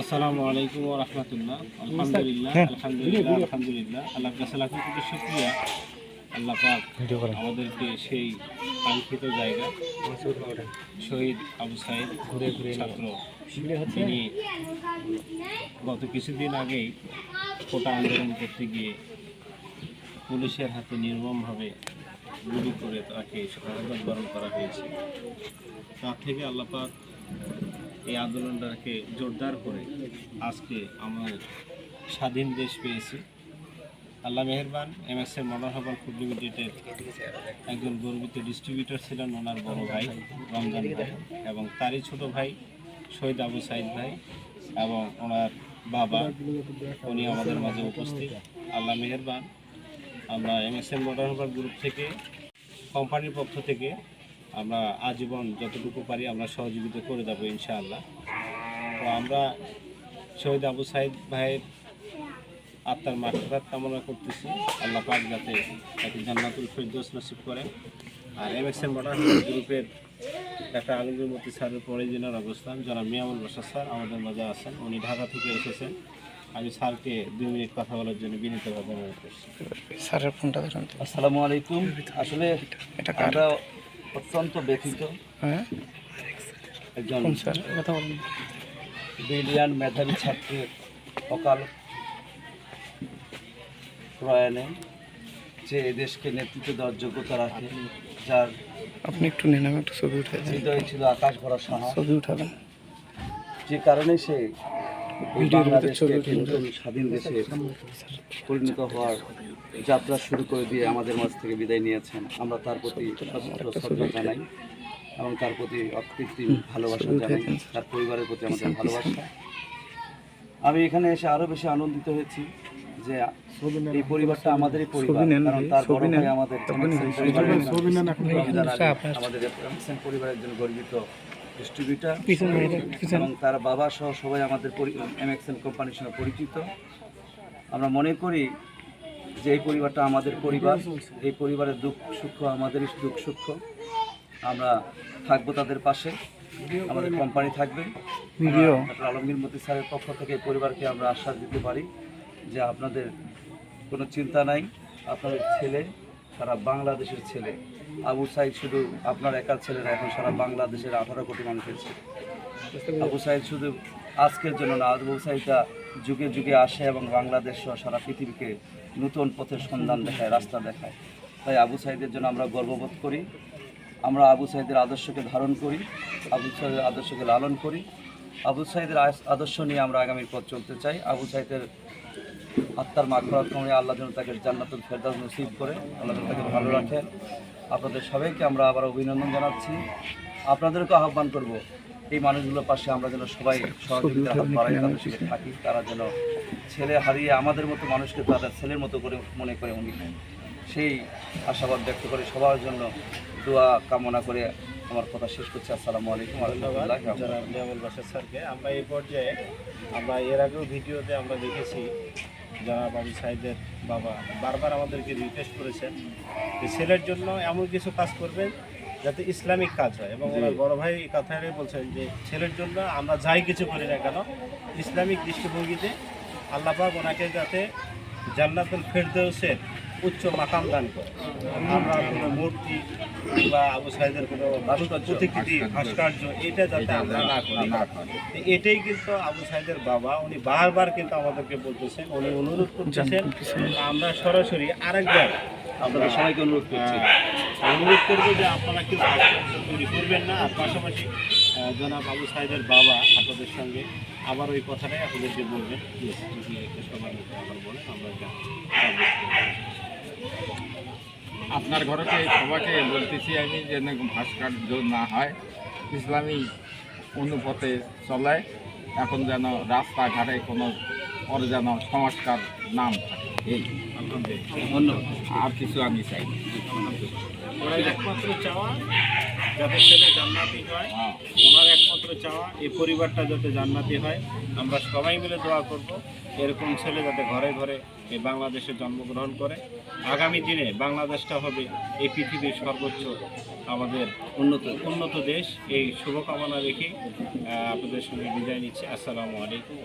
আসসালামু আলাইকুম ওয়া রাহমাতুল্লাহ। আলহামদুলিল্লাহ আলহামদুলিল্লাহ আলহামদুলিল্লাহ। আল্লাহ কাছে লাখো কোটি শুকরিয়া। আল্লাহ পাক আমাদেরকে সেই কাঙ্ক্ষিত জায়গা শহীদ আবু সাইদ ছাত্র তিনি গত কিছুদিন আগেই কোটা আন্দোলন করতে গিয়ে পুলিশের হাতে নির্মমভাবে গুলি করে তাকে শাহাদত বরণ করা হয়েছে। তার থেকে আল্লাপাক এই আন্দোলনটাকে জোরদার করে আজকে আমার স্বাধীন দেশ পেয়েছি। আল্লাহ মেহেরবান এম এস এর মনোহরবান ফুড লিমিটেডের একজন গর্বিত ডিস্ট্রিবিউটর ছিলেন ওনার বড় ভাই রমজান ভাই এবং তারই ছোট ভাই শহীদ আবু সাইদ ভাই এবং ওনার বাবা, উনি আমাদের মাঝে উপস্থিত। আল্লাহ মেহেরবান, আমরা M S M Manoharban group থেকে কোম্পানির পক্ষ থেকে আমরা আজীবন যতটুকু পারি আমরা সহযোগিতা করে দেবো ইনশাআল্লাহ। তো আমরা শহীদ আবু সাইদ ভাইয়ের আত্মার মাঠঘাত কামনা করতেছি। আল্লাহ পাক যাতে তাকে জান্নাতুল ফেরদৌস নসিব করেন। আর এম এক্স এম গ্রুপের একটা আলমগীর মতি স্যারের পরিজনের অবস্থান যারা মিয়ামুল বাসা স্যার আমাদের মাঝে আছেন। উনি ঢাকা থেকে এসেছেন। আমি স্যারকে দুই মিনিট কথা বলার জন্য বিনীতভাবে অনুরোধ করছি। স্যারের ফোনটা আসসালামু আলাইকুম। আসলে এটা অত্যন্ত ব্যথিত। হ্যাঁ? একজন স্যার? কথা বলুন। ব্রিলিয়ান মেধাবী ছাত্রের অকাল প্রয়াণে যে এদেশকে নেতৃত্ব দেওয়ার যোগ্যতা রাখে যার আপনি একটু নিন আমি একটু ছবি উঠে হৃদয়ে ছিল আকাশ ভরা সাহস। ছবি উঠাবেন। যে কারণে সে স্বাধীন দেশে পরিণত হওয়ার যাত্রা শুরু করে দিয়ে আমাদের মাঝ থেকে বিদায় নিয়েছেন আমরা তার প্রতি শ্রদ্ধা জানাই এবং তার প্রতি অকৃত্রিম ভালোবাসা জানাই তার পরিবারের প্রতি আমাদের ভালোবাসা আমি এখানে এসে আরও বেশি আনন্দিত হয়েছি যে এই পরিবারটা আমাদেরই পরিবার কারণ তার ছবি বড় ভাই আমাদের আমাদের পরিবারের একজন গর্বিত ডিস্ট্রিবিউটার এবং তার বাবা সহ সবাই আমাদের এমএক্সএল কোম্পানির সঙ্গে পরিচিত। আমরা মনে করি যে এই পরিবারটা আমাদের পরিবার এই পরিবারের দুঃখ সুখ আমাদেরই দুঃখ সুখ। আমরা থাকব তাদের পাশে আমাদের কোম্পানি থাকবে। ডক্টর আলমগীর মতি স্যারের পক্ষ থেকে এই পরিবারকে আমরা আশ্বাস দিতে পারি যে আপনাদের কোনো চিন্তা নাই। আপনাদের ছেলে সারা বাংলাদেশের ছেলে। আবু সাইদ শুধু আপনার একার ছেলে না, এখন সারা বাংলাদেশের আঠারো কোটি মানুষের ছেলে। আবু সাইদ শুধু আজকের জন্য না, আবু সাইদটা যুগে যুগে আসে এবং বাংলাদেশ সহ সারা পৃথিবীকে নতুন পথের সন্ধান দেখায়, রাস্তা দেখায়। তাই আবু সাইদের জন্য আমরা গর্ববোধ করি। আমরা আবু সাইদের আদর্শকে ধারণ করি, আবু সাইদের আদর্শকে লালন করি। আবু সাইদের আদর্শ নিয়ে আমরা আগামীর পথ চলতে চাই। আবু সাইদের আত্মার মাঘরাত কমে আল্লাহ যেন তাকে জান্নাতুল ফেরদাউস নসিব করে, আল্লাহ যেন তাকে ভালো রাখেন আপনাদের সবাইকে আমরা আবার অভিনন্দন জানাচ্ছি। আপনাদেরকে আহ্বান করব, এই মানুষগুলোর পাশে আমরা যেন সবাই সহযোগিতার হাত বাড়াই, তাদের সাথে থাকি, তারা যেন ছেলে হারিয়ে আমাদের মতো মানুষকে তাদের ছেলের মতো করে মনে করে উনি। সেই আশাবাদ ব্যক্ত করে সবার জন্য দোয়া কামনা করে আমার কথা শেষ করছি। আসসালামু আলাইকুম বাসার স্যারকে, আমরা এই পর্যায়ে, আমরা এর আগেও ভিডিওতে আমরা দেখেছি যারা বাবু সাহেবের বাবা বারবার আমাদেরকে রিকোয়েস্ট করেছেন যে ছেলের জন্য এমন কিছু কাজ করবেন যাতে ইসলামিক কাজ হয় এবং ওনার বড় ভাই এই কথাটাই বলছেন যে ছেলের জন্য আমরা যাই কিছু করি না কেন ইসলামিক দৃষ্টিভঙ্গিতে আল্লাপাক ওনাকে যাতে জান্নাতুল ফেরদৌসের উচ্চ মাকাম দান করে। আমরা কোনো মূর্তি বা আবু সাহেদের কোনো প্রতিকৃতি ভাস্কর্য এটা যাতে আমরা না করি। তো এটাই কিন্তু আবু সাহেদের বাবা উনি বারবার কিন্তু আমাদেরকে বলতেছেন উনি অনুরোধ করতেছেন আমরা সরাসরি আরেকবার আপনাদের সবাইকে অনুরোধ করছি। অনুরোধ করব যে আপনারা কেউ তৈরি করবেন না আর পাশাপাশি জনাব আবু সাহেদের বাবা আপনাদের সঙ্গে আবার ওই কথাটাই আপনাদেরকে বলবেন। সবার আবার বলেন আমরা আপনার ঘরকে সবাইকে বলতেছি আমি যেন ভাস্কর্য না হয় ইসলামী অনুপথে চলে এখন যেন রাস্তাঘাটে কোনো ওর যেন সংস্কার নাম থাকে। এই আর কিছু আমি চাই একমাত্র চাওয়া যাতে ছেলে জান্নাতি হয়। ওনার একমাত্র চাওয়া এই পরিবারটা যাতে জান্নাতি হয়। আমরা সবাই মিলে দোয়া করব এরকম ছেলে যাতে ঘরে ঘরে এই বাংলাদেশে জন্মগ্রহণ করে। আগামী দিনে বাংলাদেশটা হবে এই পৃথিবীর সর্বোচ্চ আমাদের উন্নত। উন্নত দেশ। এই শুভকামনা রেখে আপনাদের সঙ্গে বিদায় নিচ্ছি। আসসালামু আলাইকুম।